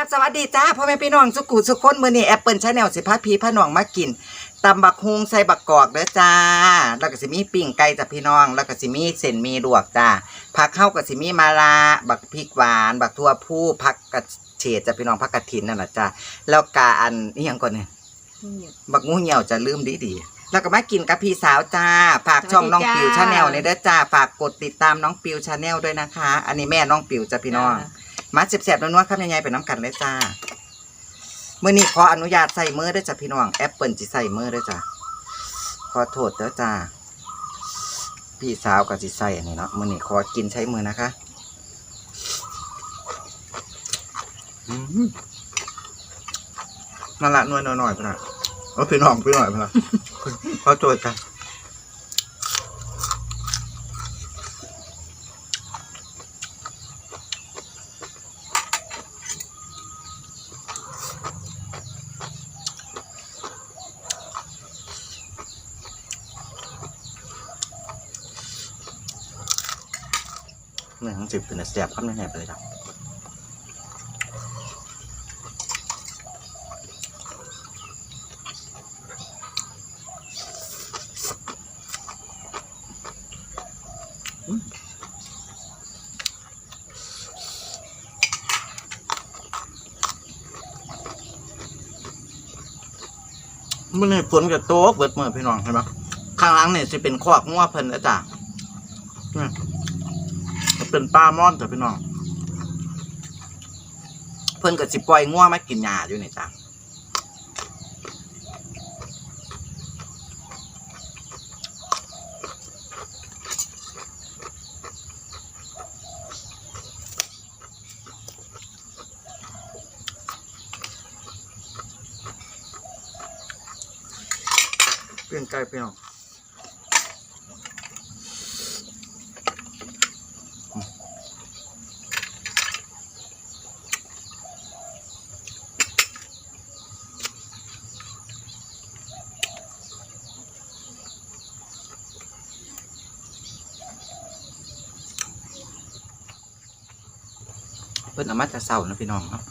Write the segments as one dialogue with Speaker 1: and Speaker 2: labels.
Speaker 1: ับสวัสดีจ้าพ่อแม่พี่น้องสุกุสุคนมือนี่แอปเปิลชาแนลสิพาพีพาน้องมากินตำบักฮุงใส่บักกอกเด้อจ้า แล้วก็สิมีปิ่งไก่จ้ะพี่น้อง แล้วก็สิมีเส้นมีลวกจ้าผักเข้ากับสิมีมาลาบักพริกหวาน บักทั่วผู้ผักกระเฉดจ้ะพี่น้องผักกระถินนั่นแหละจ้าแล้วกาอันนี่ยังก่อนเนี่ยบักงูเหี่ยวจะลืมดีดีแล้วก็มากินกับพี่สาวจ้า ฝากช่องน้องปิวชาแนลในเด้อจ้าฝากกดติดตามน้องปิวชาแนลด้วยนะคะ อันนี้แม่น้องปิวจ้ะพี่น้อง มาเจ็บๆนัวๆข้ามยังไงไปน้ำกันเลยจ้าเมื่อนี้ขออนุญาตใส่มือด้วยจ้ะพี่น้องแอปเปิลจิใส่มือด้วยจ้ะขอโทษเด้อจ้าพี่สาวกับจิใส่อันนี้เนาะมื่อนี้ขอกินใช้มือนะคะนั่นละนวลหน่อยๆพนะเอาพี่น้องพี่หน่อยพนะขอโทษจ้ะ นื้อของจิบเป็นแสบข้ามแน่ๆไปเลยจ้ะอืมมื่อนี้ฝนกับโต๊ะเบิดเมื่อพี่น้องเห็นไหมข้างหล่างเนี่ยจะเป็นคอกงัวเพิ่นแล้วจ้ะเนี่ยมัน เป็นปลาม่อนจ้ะพี่น้อง เพิ่นก็สิปล่อยง่วมากินหญ้าอยู่นี่จ้ะเปลี่ยนไก่พี่น้องเพิ่น มาจะเศร้านะพี่น้องเนาะ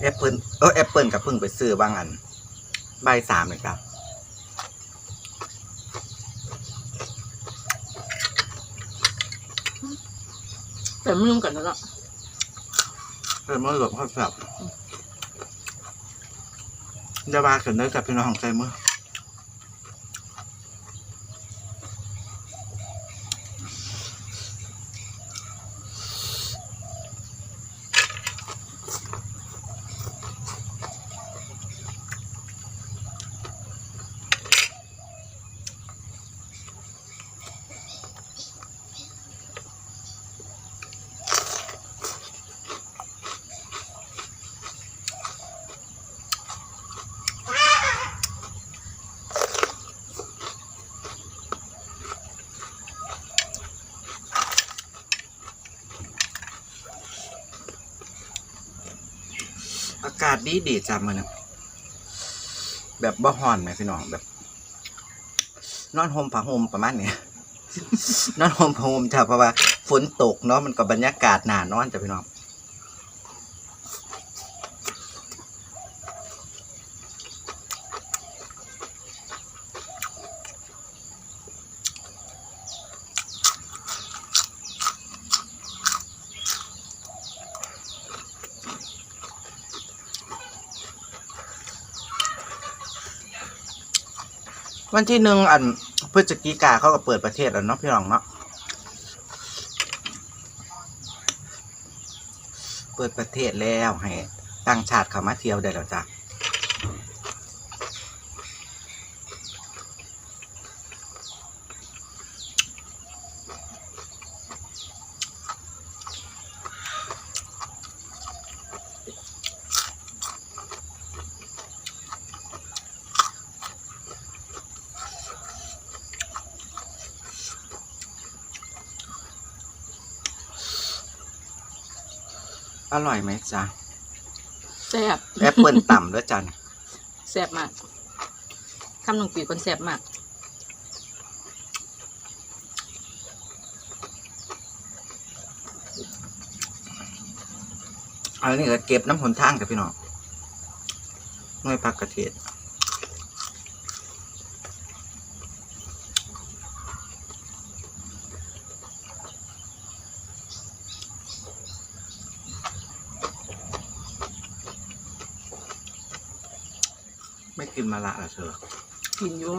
Speaker 1: แอปเปิลเออแอปเปิลกับเพิ่งไปซื้อบางอัน ใบายสามเลยครับ
Speaker 2: แต่ไม่รู้กันแล้วเนาะ
Speaker 1: เออมันหลบข้าวสับเดี๋ยวบาขึ้นเด้อกับพี่น้องใจมือากาศดีดีจ้ามือนะแบบบ่ฮ้อนไหมพี่น้องแบบ นอนโฮมผ้าโฮมประมาณเนี้ยนอนโฮมผ้าโฮมจ้ะเพราะว่าฝนตกเนาะมันก็บรรยากาศหนานอนจ้ะพี่น้อง วันที่หนึ่งอันพฤศจิกาเขาก็เปิดประเทศแล้วเนาะพี่น้องเนาะเปิดประเทศแล้วให้ต่างชาติเข้ามาเที่ยวได้แล้วจ้ะ อร่อยไหมจ๊ะ
Speaker 2: แซ่บ
Speaker 1: แอปเปิลต่ำด้วยจ้ะเนี่ย
Speaker 2: แซ่บมากคำหนึ่งปีคนแซ่บมาก
Speaker 1: อันนี้ก็เก็บน้ำหนทางกับพี่น้องหน่วยพักกระเทศ กินมาละเหรอเธอ
Speaker 2: กินอยู่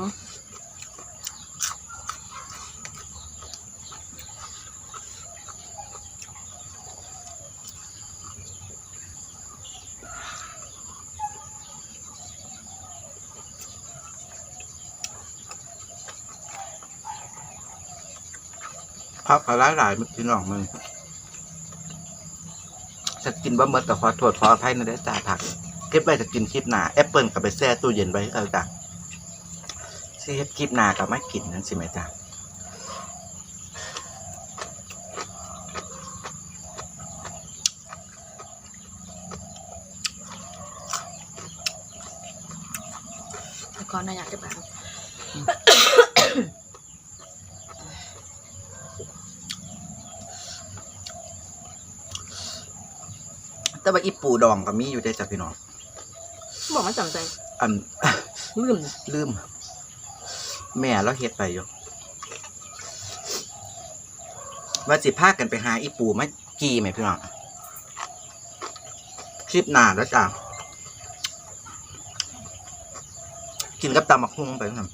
Speaker 1: พักหลายหลายๆพี่น้องมึงจะกินบะเบิดแต่ขอโทษขออภัยนะเด้อจ่าผัก เก็บไว้จะกินคลิปหนาแอปเปิลกับไปแช่ตู้เย็นไว้ก็จ้ะซีเฮ็ดคลิปหนากับไม่กินนั่นสิไหมจ๊ะ
Speaker 2: แล้วก็น่าอยากจะแบบ
Speaker 1: แต่ว่าอีปูดองก็มีอยู่ได้อจ้ะพี่น้อง
Speaker 2: บอกมาจังใจ
Speaker 1: อัน
Speaker 2: ลืม
Speaker 1: ลืม แม่เราเฮ็ดไปอยู่ว่าสิพากันไปหาอีปูมากีไหมพี่น้องคลิปหนาแล้วจ้ะกินกับตำมักฮุงไปครับ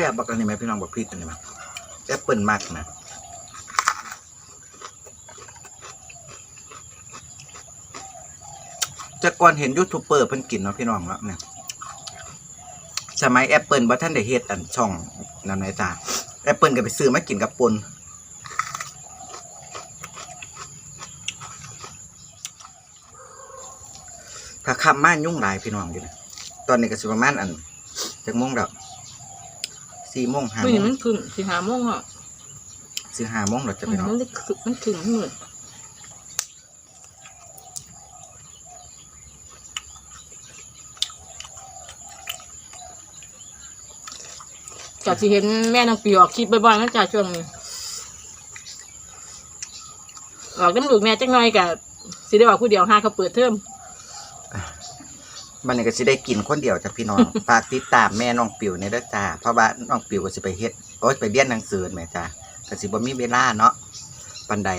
Speaker 1: ซ่บบักอันนี้ไหมพี่น้องบักพริกอันนี้ไหมแอปเปิลมากนะจะก่อนเห็นยูทูบเบอร์เพิ่นกินเนาะพี่น้องแล้วเนี่ยสมัยแอปเปิลบ่ท่านได้เฮ็ดอันช่องนั่นไหนจ้าแอปเปิลก็ไปซื้อมากินกับปนถ้าคำม่านยุ่งหลายพี่น้องอยู่นะตอนนี้ก็สิประมาณอันจักโมงแล้ว สี่โมงห้า
Speaker 2: ไม่
Speaker 1: โม
Speaker 2: เห็น
Speaker 1: ง
Speaker 2: มันขึ้นสีหาโมงอะ
Speaker 1: สี่ห้าโมงแล้วจะ
Speaker 2: มั
Speaker 1: พี่น้อง
Speaker 2: นได้ขึ้นมันขึ้นมันมืดจากที่เห็นแม่นางปีออกคลิปบ่อยๆนั่นจากช่วงนี้ออกน้ำลูกแม่จักหน่อยกับสิได้ออกผู้เดียวห้าเขาเปิดเทอม
Speaker 1: มันนี่ก็สิได้กินคนเดียวจ้ะพี่น้อง ฝากติดตามแม่น้องปิวในเด้อจ้าเพราะว่าน้องปิวก็สิไปเฮ็ดโอ้ยไปเรียนหนังสือแม่จ้าก็สิบ่มีเวลาเนาะปันใด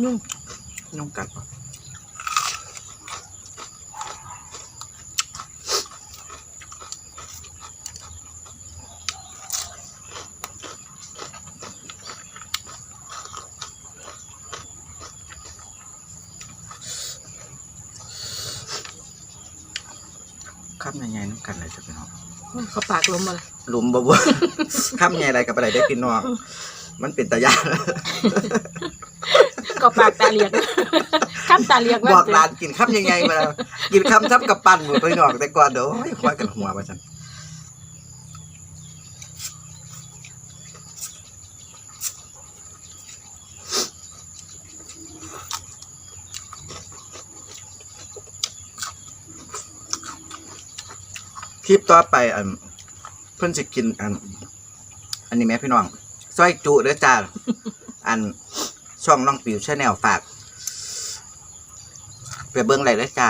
Speaker 1: อะ
Speaker 2: นุ่ง
Speaker 1: ยุ่งกัดบ่ำใหญ่ๆน้ำกันเลยจ้ะพี่น้อง
Speaker 2: เขาปากลมมาเลย
Speaker 1: หลุมบ่บ่คำใหญ่อะไรกับอะไรได้พี่น้อง มันเป็นตายาน
Speaker 2: ก็ปากตาเลียกข้ามตาเลียก
Speaker 1: บอกหลานกินคำยังไงมาแล้วกินคำทับกับปั้นหมดพี่น้องแต่ก่อนเดี๋ยวโอ้ยคว้ากันหัวมาจันคลิปต่อไปอันเพิ่นสิกินอัน อันนี้แม่พี่น้องซอยจุเด้อจ้าอัน ช่องน้องปิวชาแนลฝากไปเบิ้งไรแล้วจ้า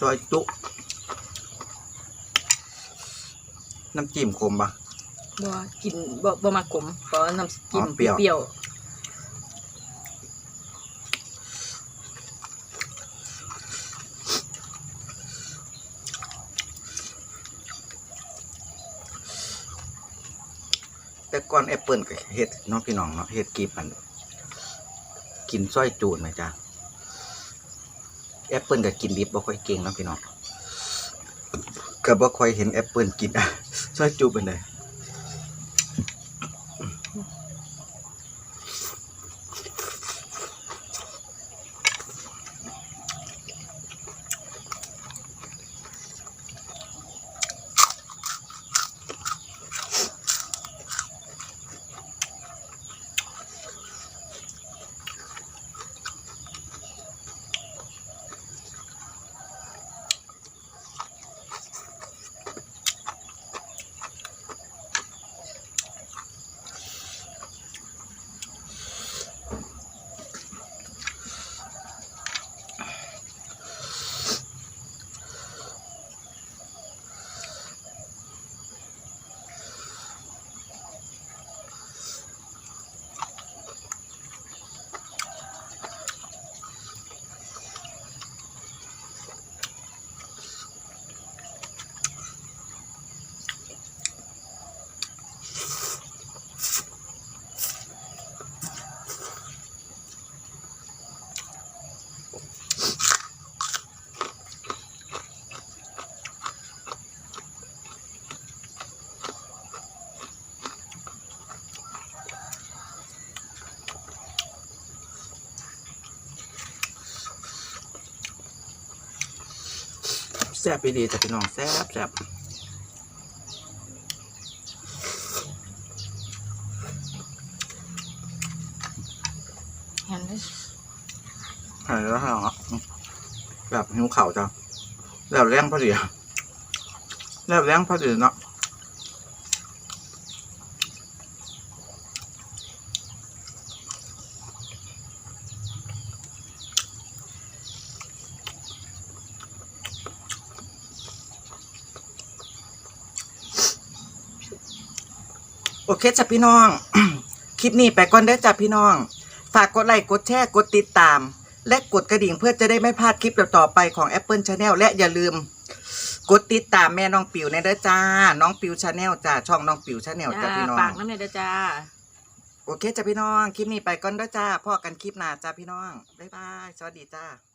Speaker 1: ซอยจุ น้ำจิ้มขมปะ
Speaker 2: บ่กินบ่บ่มาขมเพราะน้ำจิ้ม
Speaker 1: อ๋อเปรี้ยว
Speaker 2: เปรี้ยว
Speaker 1: ก้อนแอปเปิลกับเฮ็ดเน้องพี่น้องเนาะเฮ็ดกีบมันกินส้อยจูนไหมจ้าแอปเปิลกับกินดิบบ่ค่อยเก่งเนาะพี่น้องก็บ่ค่อยเห็นแอปเปิลกินอะซอยจูเป็นไง ซ่บไปดีจ้ะพี่น้องแซ่บแซ่บ
Speaker 2: เห็นไหม
Speaker 1: หายแล้วเหรอแบบหิวเข่าวจ้ะแล้วแรงพอดีอะแล้วแรงพอดีเนาะ เคจ้ะพี่น้อง คลิปนี้ไปก่อนเด้อจ้ะพี่น้อง ฝากกดไลค์กดแชร์กดติดตาม และกดกระดิ่งเพื่อจะได้ไม่พลาดคลิปต่อๆไปของ Apple Channel และอย่าลืม กดติดตามแม่น้องปิวในเด้อจ้า น้องปิวชาแนลจ้าช่องน้องปิวชาแนลจ้า
Speaker 2: จ้า
Speaker 1: พี่น้อ
Speaker 2: ปางกน้ำเนี่ยเด้อจ้า
Speaker 1: โอเคจ้ะพี่น้อง คลิปนี้ไปก่อนเด้อจ้าพ่อกันคลิปหน้าจ้าพี่น้อง บ๊ายบาย สวัสดีจ้า